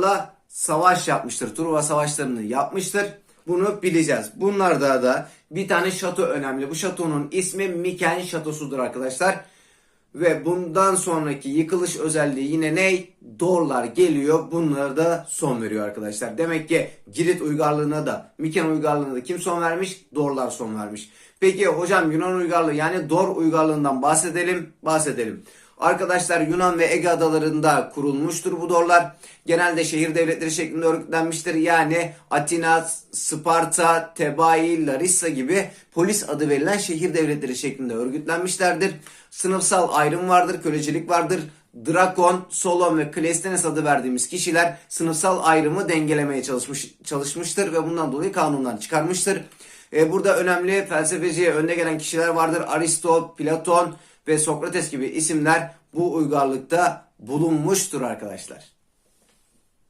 La savaş yapmıştır. Truva savaşlarını yapmıştır. Bunu bileceğiz. Bunlarda da bir tane şato önemli. Bu şatonun ismi Miken Şatosu'dur arkadaşlar. Ve bundan sonraki yıkılış özelliği yine ne? Dorlar geliyor. Bunlara da son veriyor arkadaşlar. Demek ki Girit uygarlığına da Miken uygarlığına da kim son vermiş? Dorlar son vermiş. Peki hocam Yunan uygarlığı yani Dor uygarlığından bahsedelim. Bahsedelim. Arkadaşlar Yunan ve Ege adalarında kurulmuştur bu dorlar. Genelde şehir devletleri şeklinde örgütlenmiştir. Yani Atina, Sparta, Tebai, Larissa gibi polis adı verilen şehir devletleri şeklinde örgütlenmişlerdir. Sınıfsal ayrım vardır, kölecilik vardır. Drakon, Solon ve Kleisthenes adı verdiğimiz kişiler sınıfsal ayrımı dengelemeye çalışmış, çalışmıştır ve bundan dolayı kanunlar çıkarmıştır. E, burada önemli felsefeciye önde gelen kişiler vardır. Aristo, Platon ve Sokrates gibi isimler bu uygarlıkta bulunmuştur arkadaşlar.